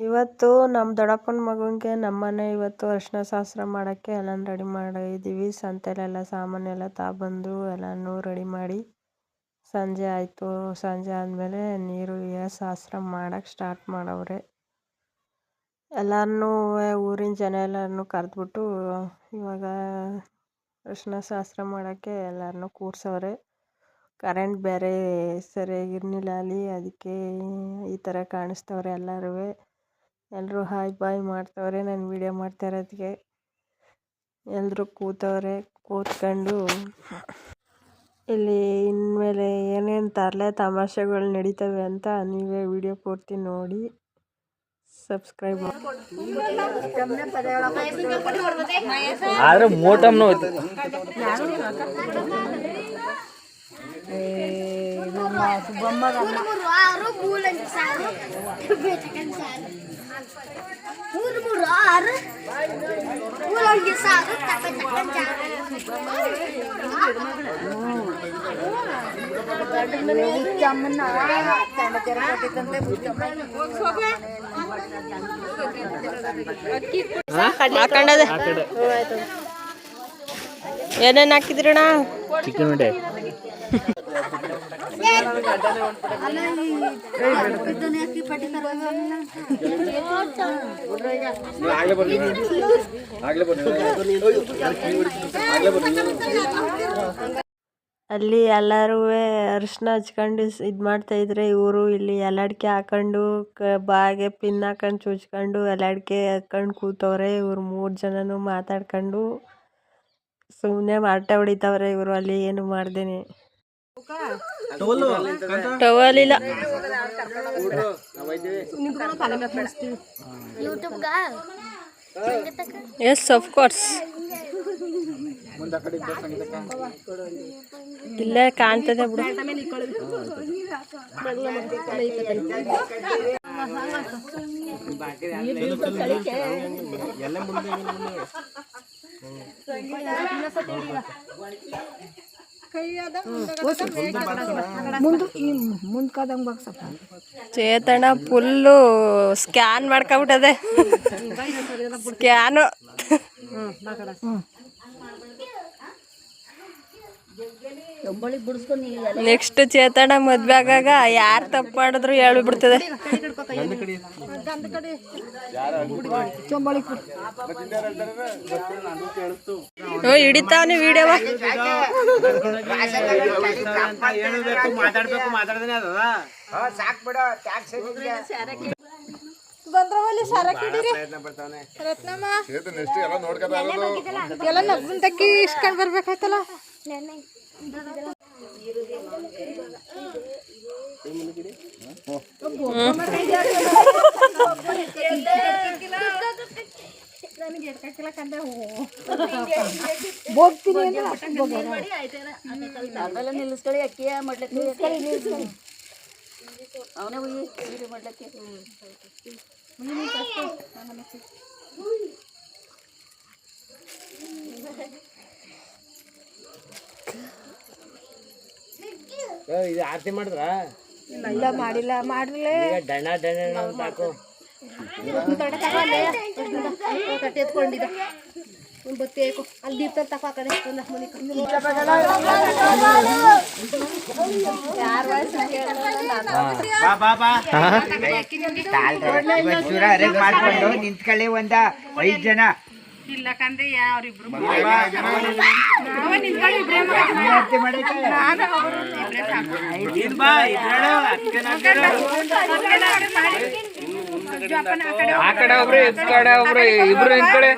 ಇವತ್ತು ನಮ್ಮ ದೊಡ್ಡಪ್ಪನ ಮಗನಿಗೆ ನಮ್ಮನೆ ಇವತ್ತು ಅರಿಶಿನ ಶಾಸ್ತ್ರ ಮಾಡೋಕ್ಕೆ ಎಲ್ಲನೂ ರೆಡಿ ಮಾಡಿದ್ದೀವಿ ಸಂತೆಲೆಲ್ಲ ಸಾಮಾನೆಲ್ಲ ತಗೊಂಬಂದು ಎಲ್ಲನೂ ರೆಡಿ ಮಾಡಿ ಸಂಜೆ ಆಯಿತು. ಸಂಜೆ ಆದಮೇಲೆ ನೀರು ಶಾಸ್ತ್ರ ಮಾಡೋಕ್ಕೆ ಸ್ಟಾರ್ಟ್ ಮಾಡವ್ರೆ. ಎಲ್ಲರನ್ನೂ ಊರಿನ ಜನ ಎಲ್ಲರನ್ನೂ ಕರೆದ್ಬಿಟ್ಟು ಇವಾಗ ಅರಿಶಿನ ಶಾಸ್ತ್ರ ಮಾಡೋಕ್ಕೆ ಎಲ್ಲರನ್ನೂ ಕೂರ್ಸವ್ರೆ. ಕರೆಂಟ್ ಬೇರೆ ಸರಿಯಾಗಿರ್ಲಿಲ್ಲ ಅಲ್ಲಿ. ಅದಕ್ಕೆ ಈ ಥರ ಕಾಣಿಸ್ತವ್ರೆ ಎಲ್ಲರೂ ಎಲ್ಲರೂ ಹಾಯ್ ಬಾಯ್ ಮಾಡ್ತವ್ರೆ ನಾನು ವೀಡಿಯೋ ಮಾಡ್ತಾ ಇರೋದಕ್ಕೆ ಎಲ್ಲರೂ ಕೂತವ್ರೆ ಕೂತ್ಕೊಂಡು ಇಲ್ಲಿ ಇನ್ಮೇಲೆ ಏನೇನು ತರಲೆ ತಮಾಷೆಗಳು ನಡೀತವೆ ಅಂತ ನೀವೇ ವಿಡಿಯೋ ಪೂರ್ತಿ ನೋಡಿ ಸಬ್ಸ್ಕ್ರೈಬ್ ಮಾಡಿ ಆದ್ರೆ ಮೋಟಮ್ನು ಹೋಯ್ತು ಆರು ಮೂಲಂಗಿ ಸಾರು ಬೇಟಕನ್ ಸಾರು ಮೂರು ಮೂರು ಆರು ಮೂಲಂಗಿ ಸಾರು ತಪ್ಪನ್ ಹಾಕೊಂಡದೆ ಆಯ್ತು ಏನೇನು ಹಾಕಿದ್ರಣ್ಣ ಚಿಕನ್ ಉಂಡೆ ಅಲ್ಲಿ ಎಲ್ಲರೂ ಅರಿಶಿನ ಹಚ್ಕೊಂಡು ಇದು ಮಾಡ್ತಾಯಿದ್ರೆ ಇವರು ಇಲ್ಲಿ ಎಲ್ಲಡ್ಕೆ ಹಾಕೊಂಡು ಕ ಬಾಗೆ ಪಿನ್ ಹಾಕೊಂಡು ಚುಚ್ಕೊಂಡು ಎಲ್ಲಡ್ಕೆ ಹಾಕೊಂಡು ಕೂತವ್ರೆ. ಇವ್ರು ಮೂರು ಜನನು ಮಾತಾಡ್ಕೊಂಡು ಸುಮ್ಮನೆ ಮಾರ್ಟೆ ಹೊಡಿತಾವ್ರೆ ಇವರು. ಅಲ್ಲಿ ಏನು ಮಾಡ್ದೇನೆ. ಟವಲ್ ಇಲ್ಲ ಎಸ್ ಆಫ್ ಕೋರ್ಸ್ ಇಲ್ಲೇ ಕಾಣ್ತದೆ ಬಿಡು. ಚೇತನ full scan ಮಾಡ್ಕೊಬಿಟ್ಟದೆ scan next Chetana ಮದ್ವೆ ಆಗಾಗ ಯಾರು ತಪ್ಪು ಮಾಡಿದ್ರು ಹೇಳ್ಬಿಡ್ತದೆ ಓ ಹಿಡಿತಾವನಿ ವಿಡಿಯೋವ ಮಾತಾಡ್ಬೇಕು ಮಾತಾಡ್ದೇನೆ ರತ್ನಮ್ಮ. ಎಲ್ಲ ನಗ್ನ ತಕ್ಕಿ ಇಸ್ಕೊಂಡ್ ಬರ್ಬೇಕಾಯ್ತಲ್ಲ? ನಿಲ್ಲಿಸ್ಕೊಳ್ಳಿ ಅಕ್ಕಿ ಮಾಡ್ಲಿಕ್ಕೆ ಅವನೇ ಉಯ್ಯಿ ಮಾಡ್ಲಿಕ್ಕೆ ಇದು ಆರತಿ ಮಾಡಿದ್ರ? ಇಲ್ಲ ಮಾಡಿಲ್ಲ ಮಾಡ್ರಲೇ ಡಣ ಡಣ ಅಂತ ಹಾಕು. ಕಟ್ಟಿ ಎತ್ಕೊಂಡಿದ್ದ. ಒಂದು ಬತ್ತಿ ಅಲ್ಲಿ ದೀಪ ಆ ಕಡೆ ಒಂದು ಮನೆ ಬಾ ಬಾ ಮಾಡ್ಕೊಂಡು ನಿಂತ್ಕೊಳ್ಳಿ ಒಂದ ಐದ್ ಜನ. ಇದ್ರೇಳು ಆ ಕಡೆ ಒಬ್ರು ಈ ಕಡೆ ಒಬ್ರು ಇಬ್ರು ಕಡೆ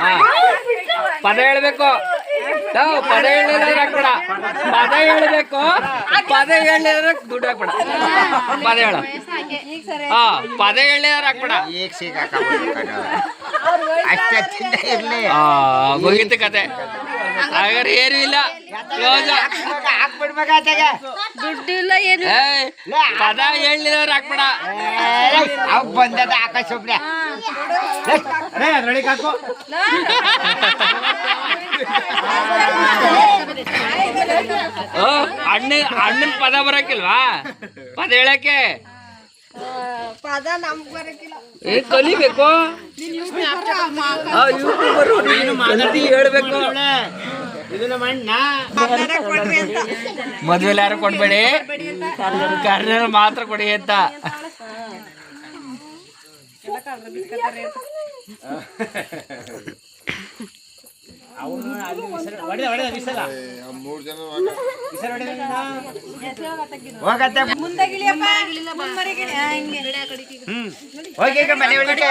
ಹಾ. ಪದ ಹೇಳ್ಬೇಕು. ನಾವು ಪದ ಹೇಳಿದ್ರೆ ಹಾಕ್ಬೇಡ ಪದ ಹೇಳ್ಬೇಕು ಪದ ಹೇಳಿದ್ರೆ ದುಡ್ಡು ಹಾಕ್ಬೇಡ ಪದ ಹೇಳ. ಹಾ ಪದ ಹಾಕ್ಬೇಡ ಈಗ ಇರ್ಲಿ ಆ ಮುಗೀತು ಕತೆ ಹಾಗಾದ್ರೆ ಏನು ಇಲ್ಲ ಕ್ಲೋಸ್ ಹಾಕ್ಬಿಡ್ಬೇಕಾತಾಗ ದುಡ್ಡಿಲ್ಲ ಏನು ಪದ ಹೇಳಿದ್ರೆ ಹಾಕ್ಬೇಡ ಅವ್ ಬಂದದ ಆಕಾಶ ಒಬ್ರೆ ಅದ್ರೊಳಗೆ ಹಾಕು ಓ, ಅಣ್ಣ ಅಣ್ಣನ ಪದ ಬರಕಿಲ್ವಾ ಪದ ಹೇಳಕ್ಕೆ ಪದ ಅದ ನಮ್ಗ್ ಬರಕಿಲ್ಲ ಏ ಕಲಿಬೇಕು. ಹೇಳ್ಬೇಕು. ಮದ್ವೆಲಿ ಯಾರು ಕೊಡ್ಬೇಡಿ? ಕರ್ನಲ್ ಮಾತ್ರ ಕೊಡಿ ಅಂತ. ಹೋಗತ್ತೆ. ಹೋಗಿ. ಈಗ ಮನೆ ಒಳಗೆ.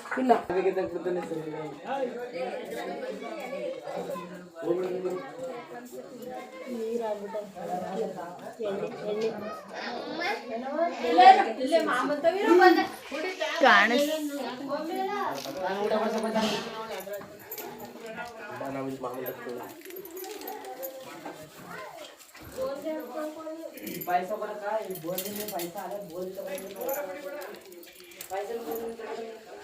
ಶಾಸ್ತ್ರ ಹಾ ಎತ್ಕ ಒಳಗ್ ಕಡೆ ಅಲ್ಲೇ ಕಾಣಿಸ್ತಾ ಲೇಟ್ ಆಯ್ತದೆ ಯಾರು ಬರಕಿಲ್ಲ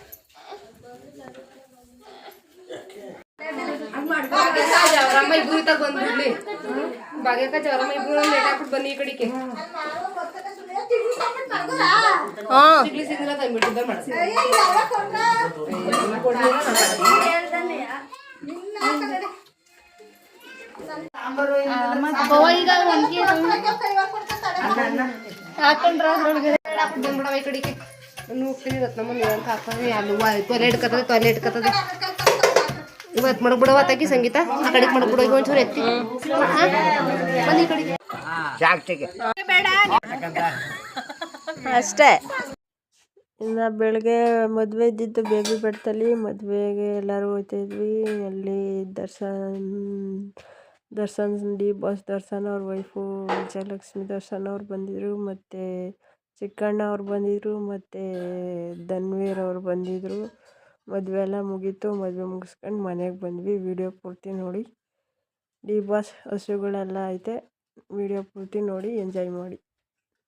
ಜವರಮ್ಮ ಇಬ್ರು ಇತ್ತಾಗ ಬಂದ್ಬಿಡ್ಲಿ ಭಾಗ್ಯಕ್ಕ ಜವರಮ್ಮ ಇಬ್ರು ಲೇಟ್ ಆಗ್ಬಿಟ್ಟು ಬನ್ನಿ ಈ ಕಡೆಗೆ ಸಿಗ್ಲಿ ಸಿಗ್ಲಿಲ್ಲ ತಂದ್ಬಿಟ್ಟಿದ್ದ ಮಾಡ್ಸಿ ಬಂದ್ಬಿಡವ ಈ ಕಡೆಗೆ ನಾನು ಹೋಗ್ತೀನಿ ರತ್ನಮ್ಮ ನೀವಂತ ಹಾಕೊಂಡು ಅಲ್ಲಿ ಟಾಯ್ಲೆಟ್ ಕತ್ತದ ಟಾಯ್ಲೆಟ್ ಇಡ್ಕತ್ತದೆ ಇವತ್ತು ಮಾಡ್ಬಿಡವ ತಾಕಿ ಸಂಗೀತ. ಆ ಕಡೆಗೆ ಮಾಡ್ಬಿಡೋ ಈಗ ಒಂಚೂರು ಎತ್ತಿ? ಬನ್ನಿ ಈ ಕಡೆಗೆ. ಅಷ್ಟೇ. ಇನ್ನು ಬೆಳಗ್ಗೆ ಮದುವೆ ಇದ್ದಿದ್ದು ಬೇಬಿ ಬೆಟ್ಟದಲ್ಲಿ ಮದುವೆಗೆ ಎಲ್ಲರೂ ಹೋಗ್ತಾಯಿದ್ವಿ ಅಲ್ಲಿ ದರ್ಶನ್ ದರ್ಶನ್ ಡಿ ಬಾಸ್ ದರ್ಶನ್ ಅವ್ರ ವೈಫು ವಿಜಯಲಕ್ಷ್ಮಿ ದರ್ಶನ್ ಅವ್ರು ಬಂದಿದ್ದರು ಮತ್ತು ಚಿಕ್ಕಣ್ಣ ಅವ್ರು ಬಂದಿದ್ದರು ಮತ್ತು ಧನ್ವೀರ್ ಅವ್ರು ಬಂದಿದ್ದರು ಮದುವೆ ಎಲ್ಲ ಮುಗೀತು. ಮದುವೆ ಮುಗಿಸ್ಕೊಂಡು ಮನೆಗೆ ಬಂದ್ವಿ. ವಿಡಿಯೋ ಪೂರ್ತಿ ನೋಡಿ. ಡಿ ಬಾಸ್ ಹಸುಗಳೆಲ್ಲ ಐತೆ. ವಿಡಿಯೋ ಪೂರ್ತಿ ನೋಡಿ, ಎಂಜಾಯ್ ಮಾಡಿ.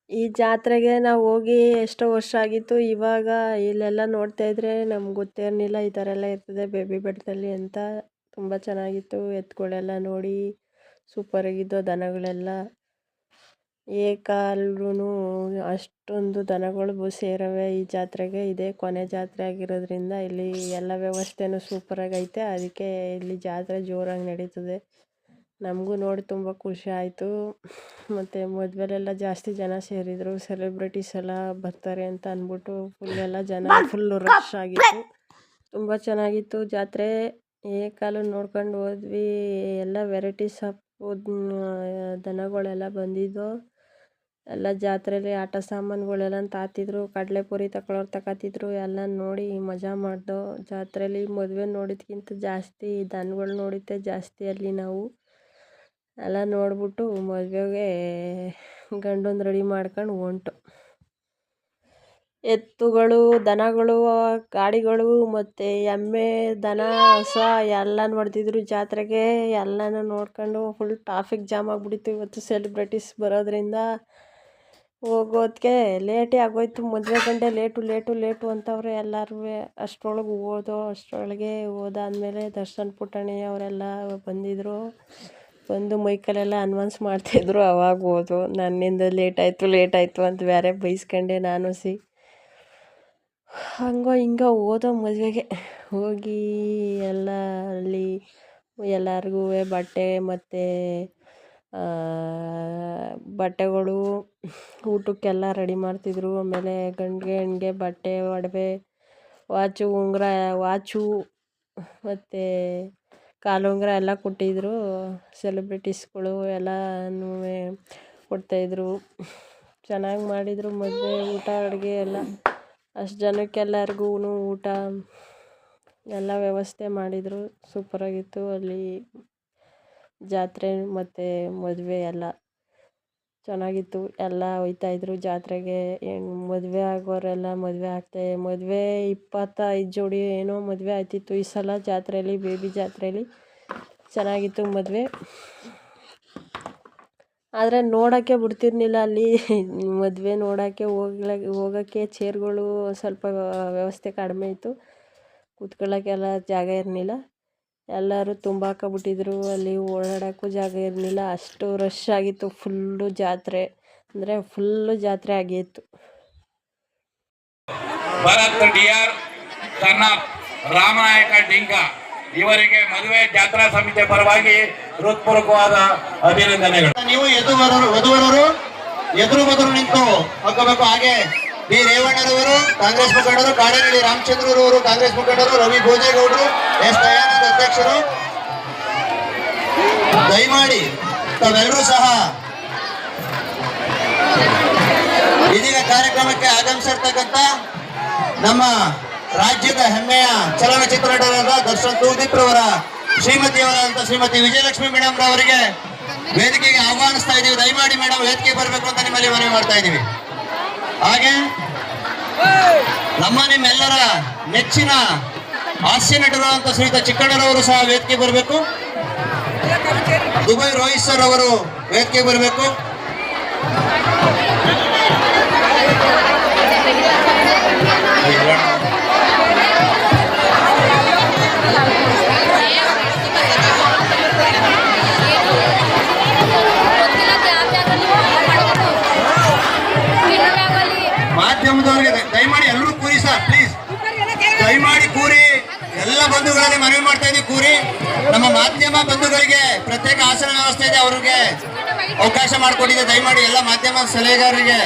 ಈ ಜಾತ್ರೆಗೆ ನಾವು ಹೋಗಿ ಎಷ್ಟೋ ವರ್ಷ ಆಗಿತ್ತು. ಇವಾಗ ಇಲ್ಲೆಲ್ಲ ನೋಡ್ತಾ ಇದ್ರೆ ನಮ್ಗೆ ಗೊತ್ತೇ ಇರಲಿಲ್ಲ ಈ ಥರ ಎಲ್ಲ ಇರ್ತದೆ ಬೇಬಿ ಬೆಟ್ಟದಲ್ಲಿ ಅಂತ. ತುಂಬ ಚೆನ್ನಾಗಿತ್ತು. ಎತ್ತುಗಳೆಲ್ಲ ನೋಡಿ. ಸೂಪರಾಗಿದ್ದು ದನಗಳೆಲ್ಲ. ಏಕಾಲ್ರೂ ಅಷ್ಟೊಂದು ದನಗಳು ಸೇರವೆ ಈ ಜಾತ್ರೆಗೆ. ಇದೇ ಕೊನೆ ಜಾತ್ರೆ ಆಗಿರೋದ್ರಿಂದ ಇಲ್ಲಿ ಎಲ್ಲ ವ್ಯವಸ್ಥೆನೂ ಸೂಪರಾಗೈತೆ ಅದಕ್ಕೆ ಇಲ್ಲಿ ಜಾತ್ರೆ ಜೋರಾಗಿ ನಡೀತದೆ. ನಮಗೂ ನೋಡಿ ತುಂಬ ಖುಷಿ ಆಯಿತು. ಮತ್ತು ಮೊದಲೆಲ್ಲ ಜಾಸ್ತಿ ಜನ ಸೇರಿದರು. ಸೆಲೆಬ್ರಿಟೀಸ್ ಎಲ್ಲ ಬರ್ತಾರೆ ಅಂತ ಅಂದ್ಬಿಟ್ಟು ಫುಲ್ ಎಲ್ಲ ಜನ ಫುಲ್ಲು ರಶ್ ಆಗಿತ್ತು. ತುಂಬ ಚೆನ್ನಾಗಿತ್ತು ಜಾತ್ರೆ. ಏಕಾಲು ನೋಡ್ಕೊಂಡು ಹೋದ್ವಿ. ಎಲ್ಲ ವೆರೈಟೀಸ್ ಆಫ್ ದನಗಳೆಲ್ಲ ಬಂದಿದ್ದು. ಎಲ್ಲ ಜಾತ್ರೆಲಿ ಆಟ ಸಾಮಾನುಗಳೆಲ್ಲ ತಾತಿದ್ರು, ಕಡಲೆಪುರಿ ತಕೊಳ್ಳೋರು ತಕತಿದ್ರು, ಎಲ್ಲ ನೋಡಿ ಮಜಾ ಮಾಡ್ದೋ ಜಾತ್ರೆಲಿ. ಮದುವೆ ನೋಡಿದ್ಕಿಂತ ಜಾಸ್ತಿ, ದನಗಳು ನೋಡಿದ್ದೆ ಜಾಸ್ತಿ ಅಲ್ಲಿ ನಾವು. ಎಲ್ಲ ನೋಡ್ಬಿಟ್ಟು ಮದುವೆಗೆ ಗಂಡೊಂದು ರೆಡಿ ಮಾಡ್ಕೊಂಡು ಹೊಂಟು. ಎತ್ತುಗಳು, ದನಗಳು, ಗಾಡಿಗಳು ಮತ್ತು ಎಮ್ಮೆ, ದನ, ಹೊಸ ಎಲ್ಲ ನೋಡ್ತಿದ್ರು ಜಾತ್ರೆಗೆ. ಎಲ್ಲನೂ ನೋಡ್ಕೊಂಡು ಫುಲ್ ಟ್ರಾಫಿಕ್ ಜಾಮ್ ಆಗಿಬಿಟ್ಟಿತ್ತು. ಇವತ್ತು ಸೆಲೆಬ್ರಿಟೀಸ್ ಬರೋದ್ರಿಂದ ಹೋಗೋದಕ್ಕೆ ಲೇಟೇ ಆಗೋಯ್ತು. ಮದುವೆ ಗಂಟೆ ಲೇಟು ಲೇಟು ಲೇಟು ಅಂತವ್ರೆ ಎಲ್ಲರೂ ಅಷ್ಟರೊಳಗೆ ಹೋದು ಅಷ್ಟರೊಳಗೆ ಹೋದಾದ್ಮೇಲೆ ದರ್ಶನ್ ಪುಟಾಣಿ ಅವರೆಲ್ಲ ಬಂದಿದ್ದರು ಬಂದು ಮೈಕಲೆಲ್ಲ ಅನ್ವಾನ್ಸ್ ಮಾಡ್ತಿದ್ರು ಅವಾಗ ಹೋದು ನನ್ನಿಂದ ಲೇಟ್ ಆಯಿತು ಲೇಟ್ ಆಯಿತು ಅಂತ ಬೇರೆ ಬೈಸ್ಕೊಂಡೆ ನಾನು ಸಿ. ಹಂಗೋ ಹಿಂಗೋ ಓದೋ ಮದುವೆಗೆ. ಹೋಗಿ ಎಲ್ಲ ಅಲ್ಲಿ ಎಲ್ಲರಿಗೂ ಬಟ್ಟೆ ಮತ್ತು ಬಟ್ಟೆಗಳು ಊಟಕ್ಕೆಲ್ಲ ರೆಡಿ ಮಾಡ್ತಿದ್ರು. ಆಮೇಲೆ ಗಂಡಿಗೆ ಹೆಣ್ಣಿಗೆ ಬಟ್ಟೆ, ಒಡವೆ, ವಾಚು, ಉಂಗುರ, ವಾಚು ಮತ್ತು ಕಾಲುಂಗುರ ಎಲ್ಲ ಕೊಟ್ಟಿದ್ದರು ಸೆಲೆಬ್ರಿಟೀಸ್ಗಳು ಎಲ್ಲನೂ ಕೊಡ್ತಾಯಿದ್ರು. ಚೆನ್ನಾಗಿ ಮಾಡಿದರು ಮದುವೆ, ಊಟ, ಅಡುಗೆ ಎಲ್ಲ. ಅಷ್ಟು ಜನಕ್ಕೆಲ್ಲರ್ಗೂ ಊಟ ಎಲ್ಲ ವ್ಯವಸ್ಥೆ ಮಾಡಿದರು. ಸೂಪರಾಗಿತ್ತು. ಅಲ್ಲಿ ಜಾತ್ರೆ ಮತ್ತು ಮದುವೆ ಎಲ್ಲ ಚೆನ್ನಾಗಿತ್ತು. ಎಲ್ಲ ಹೋಯ್ತಾಯಿದ್ರು ಜಾತ್ರೆಗೆ. ಹೆಣ್ಣು ಮದುವೆ ಆಗೋರೆಲ್ಲ ಮದುವೆ ಆಗ್ತಾ. ಮದುವೆ ಇಪ್ಪತ್ತೈದು ಜೋಡಿ ಏನೋ ಮದುವೆ ಆಯ್ತಿತ್ತು ಈ ಸಲ ಜಾತ್ರೆಯಲ್ಲಿ ಬೇಬಿ ಜಾತ್ರೆಯಲ್ಲಿ ಚೆನ್ನಾಗಿತ್ತು ಮದುವೆ. ಆದರೆ ನೋಡೋಕ್ಕೆ ಬಿಡ್ತಿರ್ಲಿಲ್ಲ ಅಲ್ಲಿ. ಮದುವೆ ನೋಡೋಕ್ಕೆ ಹೋಗ್ಲ, ಹೋಗೋಕ್ಕೆ ಚೇರ್ಗಳು ಸ್ವಲ್ಪ ವ್ಯವಸ್ಥೆ ಕಡಿಮೆ ಇತ್ತು. ಕೂತ್ಕೊಳ್ಳೋಕ್ಕೆಲ್ಲ ಜಾಗ ಇರಲಿಲ್ಲ. ಎಲ್ಲರೂ ತುಂಬಾಕೊಂಬಿಟ್ಟಿದ್ರು ಅಲ್ಲಿ ಓಡಾಡೋಕ್ಕೂ ಜಾಗ ಇರಲಿಲ್ಲ. ಅಷ್ಟು ರಶ್ ಆಗಿತ್ತು. ಫುಲ್ಲು ಜಾತ್ರೆ. ಅಂದರೆ ಫುಲ್ಲು ಜಾತ್ರೆ ಆಗಿತ್ತು. ಭರತ್ ಡಿಆರ್ ತನ್ನ ರಾಮನಾಯಕ ಡಿಂಗ. ಇವರಿಗೆ ಮದುವೆ ಜಾತ್ರಾ ಸಮಿತಿ ಪರವಾಗಿ ಹೃತ್ಪೂರ್ವಕವಾದ ಅಭಿನಂದನೆಗಳು. ನೀವು ಎದುರು ವಧುವರರು ಎದುರು ಬದುರು ನಿಂತು ಹಾಕಬೇಕು ಹಾಗೆ ಬಿ. ರೇವಣ್ಣರವರು ಕಾಂಗ್ರೆಸ್ ಮುಖಂಡರು, ಕಾಡನಹಳ್ಳಿ ರಾಮಚಂದ್ರರವರು ಕಾಂಗ್ರೆಸ್ ಮುಖಂಡರು, ರವಿ ಭೋಜೇಗೌಡರು, ಎಸ್. ದಯಾನಂದ ಅಧ್ಯಕ್ಷರು. ದಯಮಾಡಿ ತಾವೆಲ್ಲರೂ ಸಹ ಇದೀಗ ಕಾರ್ಯಕ್ರಮಕ್ಕೆ ಆಗಮಿಸಿರ್ತಕ್ಕಂಥ ನಮ್ಮ ರಾಜ್ಯದ ಹೆಮ್ಮೆಯ ಚಲನಚಿತ್ರ ನಟರಾದ ದರ್ಶನ್ ಕುಲದೀಪ್ ರವರ ಶ್ರೀಮತಿಯವರಾದಂತ ಶ್ರೀಮತಿ ವಿಜಯಲಕ್ಷ್ಮಿ ಮೇಡಮ್ ರವರಿಗೆ ವೇದಿಕೆಗೆ ಆಹ್ವಾನಿಸ್ತಾ ಇದೀವಿ. ದಯಮಾಡಿ ಮೇಡಮ್ ವೇದಿಕೆ ಬರಬೇಕು ಅಂತ ನಿಮ್ಮಲ್ಲಿ ಮನವಿ ಮಾಡ್ತಾ ಇದೀವಿ. ಹಾಗೆ? ನಮ್ಮ ನಿಮ್ಮೆಲ್ಲರ ನೆಚ್ಚಿನ ಹಾಸ್ಯ ನಟರಾದಂತ ಶ್ರೀಯುತ ಚಿಕ್ಕಣ್ಣರವರು ಸಹ ವೇದಿಕೆ ಬರಬೇಕು. ದುಬೈ ರೋಹಿತ್ ಸರ್ ಅವರು ವೇದಿಕೆ ಬರಬೇಕು. ಅವಕಾಶ ಮಾಡಿಕೊಟ್ಟಿದೆ. ದಯಮಾಡಿ ಎಲ್ಲ ಮಾಧ್ಯಮ ಸಲಹೆಗಾರರಿಗೆ.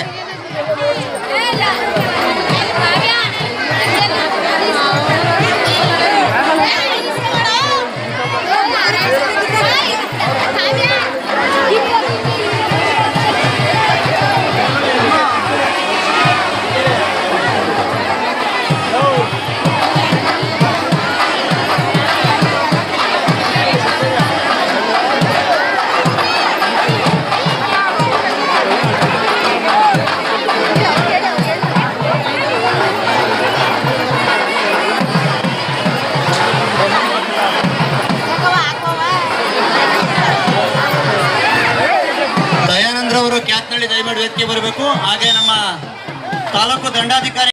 ಬರಬೇಕು. ಹಾಗೆ ನಮ್ಮ ತಾಲೂಕು ದಂಡಾಧಿಕಾರಿ